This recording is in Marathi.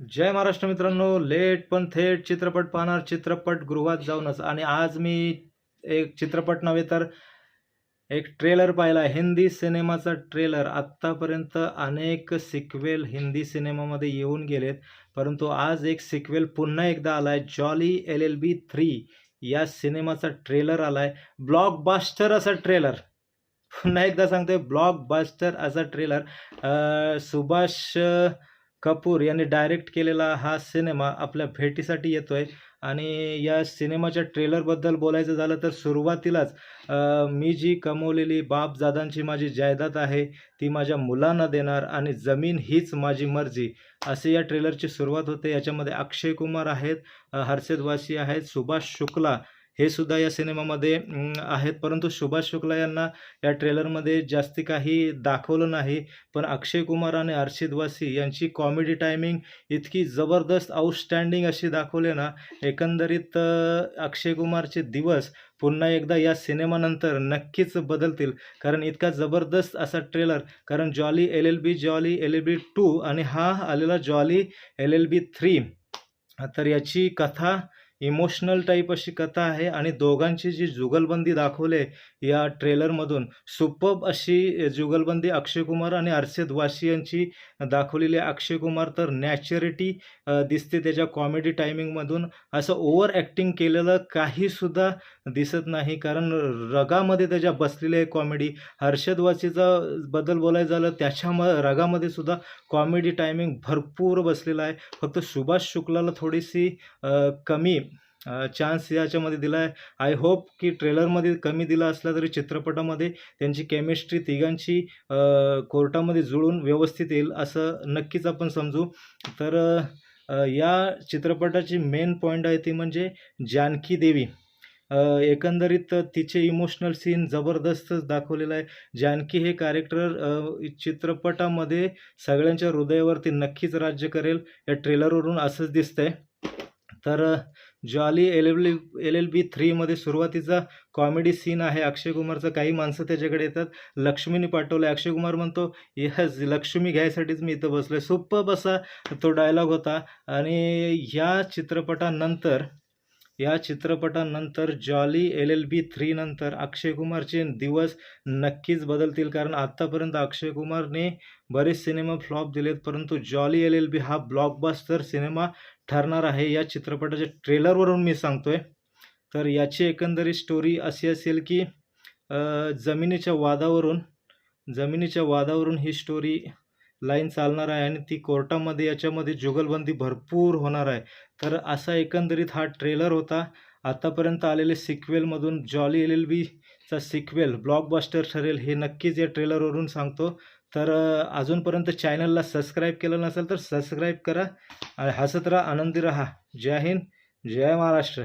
जय महाराष्ट्र मित्रांनो लेट पण थेट चित्रपट पाहणार चित्रपटगृहात जाऊनच. आणि आज मी एक चित्रपट नव्हे तर एक ट्रेलर पाहिला हिंदी सिनेमाचा ट्रेलर आत्तापर्यंत अनेक सिक्वेल हिंदी सिनेमामध्ये येऊन गेलेत. परंतु आज एक सिक्वेल पुन्हा एकदा आला आहे Jolly L L B three या सिनेमाचा ट्रेलर आला आहे ब्लॉकबास्टर असा ट्रेलर पुन्हा एकदा सांगतोय ब्लॉकबास्टर असा ट्रेलर सुभाष कपूर यांनी डायरेक्ट केलेला हा सिनेमा आपल्या भेटीसाठी येतो आहे आणि या सिनेमाच्या ट्रेलरबद्दल बोलायचं झालं तर सुरुवातीलाच मी जी कमवलेली बापजादांची माझी जायदाद आहे ती माझ्या मुलांना देणार आणि जमीन हीच माझी मर्जी असे या ट्रेलरची सुरुवात होते. याच्यामध्ये अक्षय कुमार आहेत हर्षद वासी आहेत सुभाष शुक्ला हे सुद्धा या सिनेमामध्ये आहेत. परंतु सुभाष शुक्ला यांना या ट्रेलरमध्ये जास्ती काही दाखवलं नाही. पण अक्षय कुमार आणि अर्षित वासी यांची कॉमेडी टायमिंग इतकी जबरदस्त आउटस्टँडिंग अशी दाखवली ना एकंदरीत अक्षय कुमारचे दिवस पुन्हा एकदा या सिनेमानंतर नक्कीच बदलतील. कारण इतका जबरदस्त असा ट्रेलर कारण Jolly L L B Jolly L L B two आणि हा आलेला Jolly L L B three तर याची कथा इमोशनल टाईप अशी कथा आहे आणि दोघांची जी जुगलबंदी दाखवले या ट्रेलरमधून सुपब अशी जुगलबंदी अक्षय कुमार आणि अर्षद वाशी यांची दाखवलेली आहे. अक्षय कुमार तर नॅचरिटी दिसते त्याच्या कॉमेडी टायमिंगमधून. असं ओव्हर ॲक्टिंग केलेलं काहीसुद्धा दिसत नाही कारण रगामध्ये त्याच्या बसलेली आहे कॉमेडी. हर्षद वाशीचा बद्दल बोलायचं झालं त्याच्या म रगामध्ये सुद्धा कॉमेडी टायमिंग भरपूर बसलेला आहे. फक्त सुभाष शुक्लाला थोडीशी कमी चान्स याच्यामध्ये दिला आहे आय होप की ट्रेलरमध्ये कमी दिला असला तरी चित्रपटामध्ये त्यांची केमिस्ट्री तिघांची कोर्टामध्ये जुळून व्यवस्थित येईल असं नक्कीच आपण समजू. तर या चित्रपटाची मेन पॉईंट आहे ती म्हणजे जानकी देवी. एकंदरीत तिचे इमोशनल सीन जबरदस्तच दाखवलेलं आहे. जानकी हे कॅरेक्टर चित्रपटामध्ये सगळ्यांच्या हृदयावरती नक्कीच राज्य करेल. या ट्रेलरवरून असंच दिसतंय. तर Jolly L L L L B थ्रीमध्ये सुरुवातीचा कॉमेडी सीन आहे. अक्षय कुमारचं काही माणसं त्याच्याकडे येतात. लक्ष्मीने पाठवलं. आहे अक्षय कुमार म्हणतो यस लक्ष्मी घ्यायसाठीच मी इथं बसलो आहे सुप्प बसा तो डायलॉग होता. आणि ह्या चित्रपटानंतर या चित्रपटानंतर जॉली एल एल बी थ्रीनंतर अक्षय कुमारचे दिवस नक्कीच बदलतील. कारण आत्तापर्यंत अक्षय कुमारने बरेच सिनेमा फ्लॉप दिलेत परंतु जॉली एल एल बी हा ब्लॉकबस्टर सिनेमा ठरणार आहे. या चित्रपटाच्या ट्रेलरवरून मी सांगतोय. तर याची एकंदरीत स्टोरी अशी असेल की जमिनीच्या वादावरून जमिनीच्या वादावरून ही स्टोरी लाईन चालणार आहे आणि ती कोर्टामध्ये याच्यामध्ये जुगलबंदी भरपूर होणार आहे. तर असा एकंदरीत हा ट्रेलर होता. आतापर्यंत आलेले सिक्वेलमधून जॉली एल एल बीचा सिक्वेल ब्लॉकबस्टर ठरेल हे नक्कीच या ट्रेलरवरून सांगतो. तर अजूनपर्यंत चॅनलला सबस्क्राईब केलं नसेल तर सबस्क्राईब करा. आणि हसत राहा आनंदी राहा. जय हिंद जय महाराष्ट्र.